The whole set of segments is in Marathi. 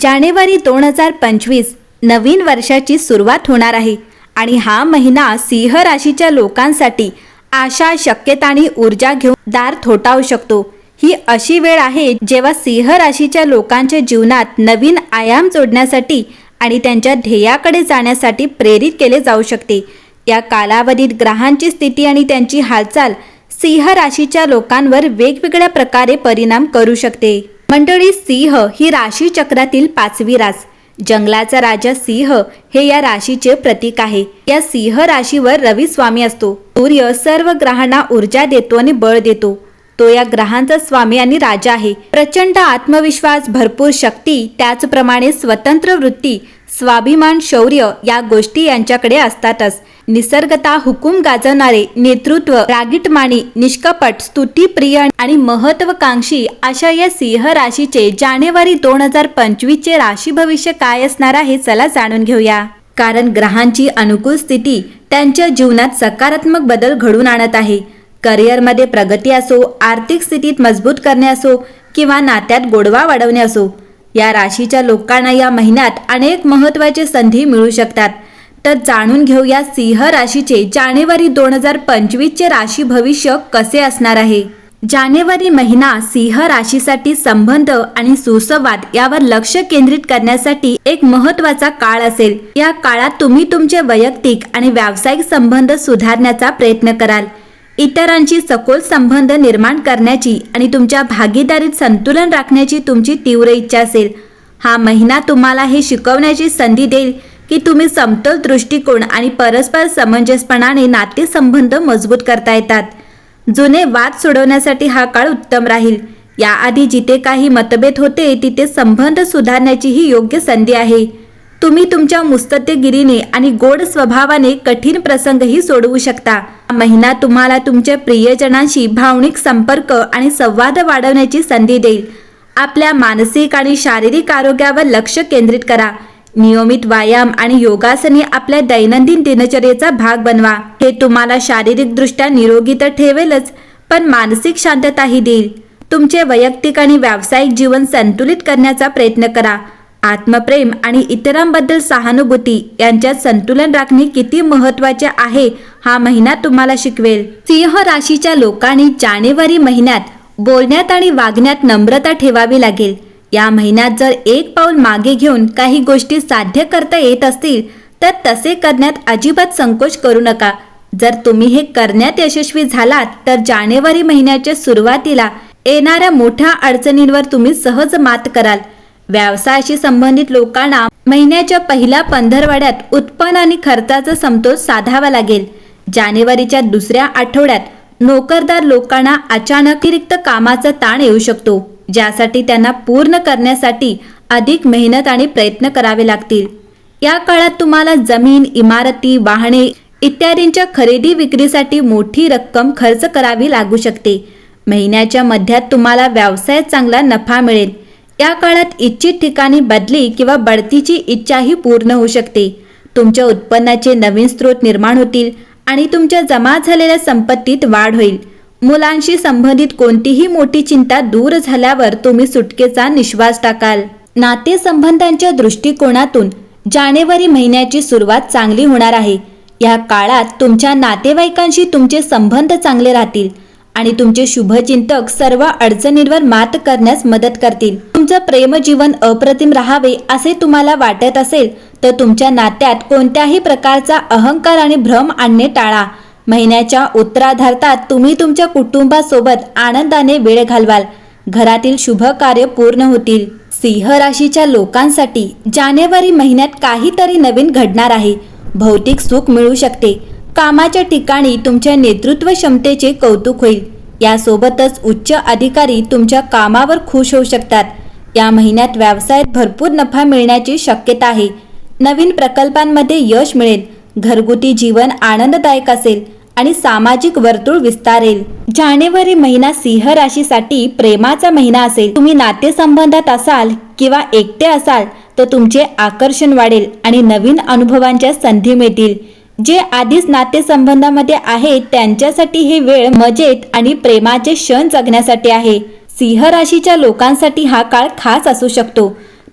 जानेवारी दोन हजार पंचवीस नवीन वर्षाची सुरुवात होणार आहे. आणि हा महिना सिंह राशीच्या लोकांसाठी आशा शक्यता आणि ऊर्जा घेऊन दार थोटावू शकतो. ही अशी वेळ आहे जेव्हा सिंह राशीच्या लोकांच्या जीवनात नवीन आयाम जोडण्यासाठी आणि त्यांच्या ध्येयाकडे जाण्यासाठी प्रेरित केले जाऊ शकते. या कालावधीत ग्रहांची स्थिती आणि त्यांची हालचाल सिंह राशीच्या लोकांवर वेगवेगळ्या प्रकारे परिणाम करू शकते. मंडळी सिंह ही राशी चक्रातील पाचवी रास. जंगलाचा राजा सिंह हे या राशीचे प्रतीक आहे. या सिंह राशीवर रवी स्वामी असतो. सूर्य सर्व ग्रहांना ऊर्जा देतो आणि बळ देतो. तो या ग्रहांचा स्वामी आणि राजा आहे. प्रचंड आत्मविश्वास भरपूर शक्ती त्याचप्रमाणे स्वतंत्र वृत्ती स्वाभिमान शौर्य या गोष्टी यांच्याकडे असतातच. निसर्गता हुकूम गाजवणारे नेतृत्व रागीटमाणी निष्कपट स्तुतीप्रिय आणि महत्वाकांक्षी अशा या सिंह राशीचे जानेवारी दोन हजार पंचवीस चे राशी भविष्य काय असणार आहे चला जाणून घेऊया. कारण ग्रहांची अनुकूल स्थिती त्यांच्या जीवनात सकारात्मक बदल घडून आणत आहे. करिअरमध्ये प्रगती असो आर्थिक स्थितीत मजबूत करणे असो किंवा नात्यात गोडवा वाढवणे असो या राशीच्या लोकांना या महिन्यात अनेक महत्त्वाचे संधी मिळू शकतात. तर जाणून घेऊया सिंह राशीचे जानेवारी दोन हजार पंचवीसचे राशी भविष्य कसे असणार आहे. जानेवारी महिना सिंह राशीसाठी संबंध आणि सुसंवाद यावर लक्ष केंद्रित करण्यासाठी एक महत्त्वाचा काळ असेल. या काळात तुम्ही तुमचे वैयक्तिक आणि व्यावसायिक संबंध सुधारण्याचा प्रयत्न कराल. इतरांशी सखोल संबंध निर्माण करण्याची आणि तुमच्या भागीदारीत संतुलन राखण्याची तुमची तीव्र इच्छा असेल. हा महिना तुम्हाला हे शिकवण्याची संधी देईल की तुम्ही समतोल दृष्टिकोन आणि परस्पर समंजसपणाने नातेसंबंध मजबूत करता येतात. जुने वाद सोडवण्यासाठी हा काळ उत्तम राहील. याआधी जिथे काही मतभेद होते तिथे संबंध सुधारण्याची ही योग्य संधी आहे. तुम्ही तुमच्या मुस्ततेगिरीने आणि गोड स्वभावाने कठीण प्रसंगही सोडवू शकता. महिना तुम्हाला तुमच्या प्रियजनांशी भावनिक संपर्क आणि संवाद वाढवण्याची संधी देईल. आपल्या मानसिक आणि शारीरिक आरोग्यावर लक्ष केंद्रित करा. नियमित व्यायाम आणि योगासने आपल्या दैनंदिन दिनचर्येचा भाग बनवा. हे तुम्हाला शारीरिकदृष्ट्या निरोगी तर ठेवेलच पण मानसिक शांतताही देईल. तुमचे वैयक्तिक आणि व्यावसायिक जीवन संतुलित करण्याचा प्रयत्न करा. आत्मप्रेम आणि इतरांबद्दल सहानुभूती यांच्यात संतुलन राखणे किती महत्त्वाचे आहे हा महिना तुम्हाला शिकवेल. सिंह राशीच्या लोकांनी जानेवारी महिन्यात बोलण्यात आणि वागण्यात नम्रता ठेवावी लागेल. या महिन्यात जर एक पाऊल मागे घेऊन काही गोष्टी साध्य करता येत असतील तर तसे करण्यात अजिबात संकोच करू नका. जर तुम्ही हे करण्यात यशस्वी झालात तर जानेवारी महिन्याच्या सुरुवातीला येणाऱ्या मोठ्या अडचणींवर तुम्ही सहज मात कराल. व्यवसायाशी संबंधित लोकांना महिन्याच्या पहिल्या पंधरवाड्यात उत्पन्न आणि खर्चाचा समतोल साधावा लागेल. जानेवारीच्या दुसऱ्या आठवड्यात नोकरदार लोकांना अचानक अतिरिक्त कामाचा ताण येऊ शकतो ज्यासाठी त्यांना पूर्ण करण्यासाठी अधिक मेहनत आणि प्रयत्न करावे लागतील. या काळात तुम्हाला जमीन इमारती वाहने इत्यादींच्या खरेदी विक्रीसाठी मोठी रक्कम खर्च करावी लागू शकते. महिन्याच्या मध्यात तुम्हाला व्यवसायात चांगला नफा मिळेल. या काळात इच्छित ठिकाणी बदली किंवा बढतीची इच्छाही पूर्ण होऊ शकते. तुमच्या उत्पन्नाचे नवीन स्रोत निर्माण होतील आणि तुमच्या जमा झालेल्या संपत्तीत वाढ होईल. मुलांशी संबंधित कोणतीही मोठी चिंता दूर झाल्यावर तुम्ही सुटकेचा निश्वास टाकाल. नातेसंबंधांच्या दृष्टिकोनातून जानेवारी महिन्याची सुरुवात चांगली होणार आहे. या काळात तुमच्या नातेवाईकांशी तुमचे संबंध चांगले राहतील आणि तुमचे शुभचिंतक सर्व अडचणींवर मात करण्यास मदत करतील. तुमचं प्रेमजीवन अप्रतिम राहावे असे तुम्हाला वाटत असेल तर तुमच्या नात्यात कोणत्याही प्रकारचा अहंकार आणि भ्रम आणणे टाळा. महिन्याच्या उत्तराधार्तात तुम्ही तुमच्या कुटुंबासोबत आनंदाने वेळ घालवाल. घरातील शुभ कार्य पूर्ण होतील. सिंह राशीच्या लोकांसाठी जानेवारी महिन्यात काहीतरी नवीन घडणार आहे. भौतिक सुख मिळू शकते. कामाच्या ठिकाणी तुमच्या नेतृत्व क्षमतेचे कौतुक होईल. यासोबतच उच्च अधिकारी तुमच्या कामावर खुश होऊ शकतात. या महिन्यात व्यवसायात भरपूर नफा मिळण्याची शक्यता आहे. नवीन प्रकल्पांमध्ये यश मिळेल घरगुती जीवन आनंददायक असेल आणि सामाजिक वर्तुळ विस्तारेल. जानेवारी महिना सिंह राशीसाठी प्रेमाचा महिना असेल. तुम्ही नातेसंबंधात असाल किंवा एकटे असाल तर तुमचे आकर्षण वाढेल आणि नवीन अनुभवांच्या संधी मिळतील. जे आधीच नातेसंबंधामध्ये आहेत त्यांच्यासाठी हे वेळ मजेत आणि प्रेमाचे क्षण जगण्यासाठी आहे. सिंह राशीच्या लोकांसाठी हा काळ खास असू शकतो.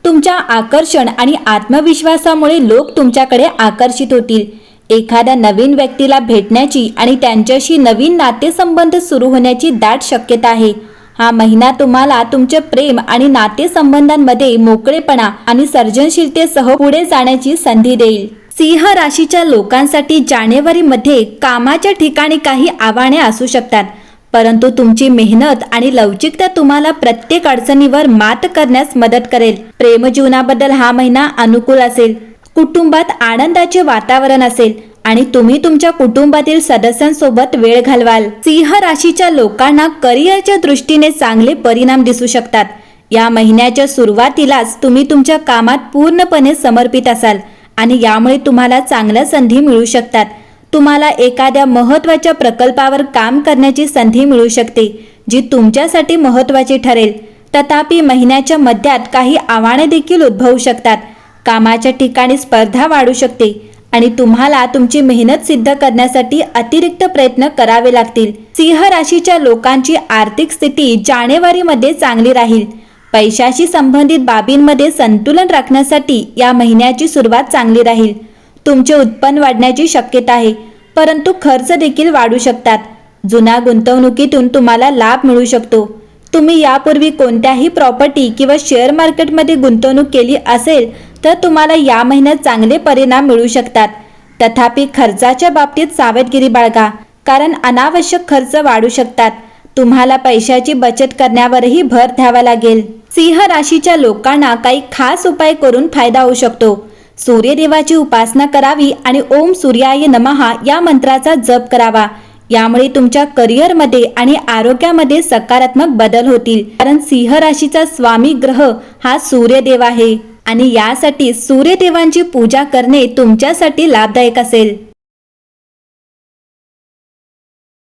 तुमच्या आकर्षण आणि आत्मविश्वासामुळे लोक तुमच्याकडे आकर्षित होतील. एखाद्या नवीन व्यक्तीला भेटण्याची आणि त्यांच्याशी नवीन नातेसंबंध सुरू होण्याची दाट शक्यता आहे. हा महिना तुम्हाला तुमचे प्रेम आणि नातेसंबंधांमध्ये मोकळेपणा आणि सर्जनशीलतेसह पुढे जाण्याची संधी देईल. सिंह राशीच्या लोकांसाठी जानेवारीमध्ये कामाच्या ठिकाणी काही आव्हाने असू शकतात. परंतु तुमची मेहनत आणि लवचिकता तुम्हाला प्रत्येक अडचणीवर मात करण्यास मदत करेल. प्रेमजीवनाबद्दल हा महिना अनुकूल असेल. कुटुंबात आनंदाचे वातावरण असेल आणि तुम्ही तुमच्या कुटुंबातील सदस्यांसोबत वेळ घालवाल. सिंह राशीच्या लोकांना करिअरच्या दृष्टीने चांगले परिणाम दिसू शकतात. या महिन्याच्या सुरुवातीलाच तुम्ही तुमच्या कामात पूर्णपणे समर्पित असाल आणि यामुळे तुम्हाला चांगल्या संधी मिळू शकतात. तुम्हाला एखाद्या महत्त्वाच्या प्रकल्पावर काम करण्याची संधी मिळू शकते जी तुमच्यासाठी महत्त्वाची ठरेल. तथापि महिन्याच्या मध्यात काही आव्हाने देखील उद्भवू शकतात. कामाच्या ठिकाणी स्पर्धा वाढू शकते आणि तुम्हाला तुमची मेहनत सिद्ध करण्यासाठी अतिरिक्त प्रयत्न करावे लागतील. सिंह राशीच्या लोकांची आर्थिक स्थिती जानेवारीमध्ये चांगली राहील. पैशाशी संबंधित बाबींमध्ये संतुलन राखण्यासाठी या महिन्याची सुरुवात चांगली राहील. तुमचे उत्पन्न वाढण्याची शक्यता आहे. परंतु खर्च देखील वाढू शकतात. जुन्या गुंतवणुकीतून तुम्हाला लाभ मिळू शकतो. तुम्ही यापूर्वी कोणत्याही प्रॉपर्टी किंवा शेअर मार्केटमध्ये गुंतवणूक केली असेल तर तुम्हाला या महिन्यात चांगले परिणाम मिळू शकतात. तथापि खर्चाच्या बाबतीत सावधगिरी बाळगा कारण अनावश्यक खर्च वाढू शकतात. तुम्हाला पैशाची बचत करण्यावरही भर द्यावा लागेल. सिंह राशीच्या लोकांना काही खास उपाय करून फायदा होऊ शकतो. सूर्यदेवाची उपासना करावी आणि ओम सूर्याय नमहा या मंत्राचा जप करावा. यामुळे तुमच्या करिअरमध्ये आणि आरोग्यामध्ये सकारात्मक बदल होतील. कारण सिंह राशीचा स्वामी ग्रह हा सूर्यदेव आहे. आणि यासाठी सूर्यदेवांची पूजा करणे तुमच्यासाठी लाभदायक असेल.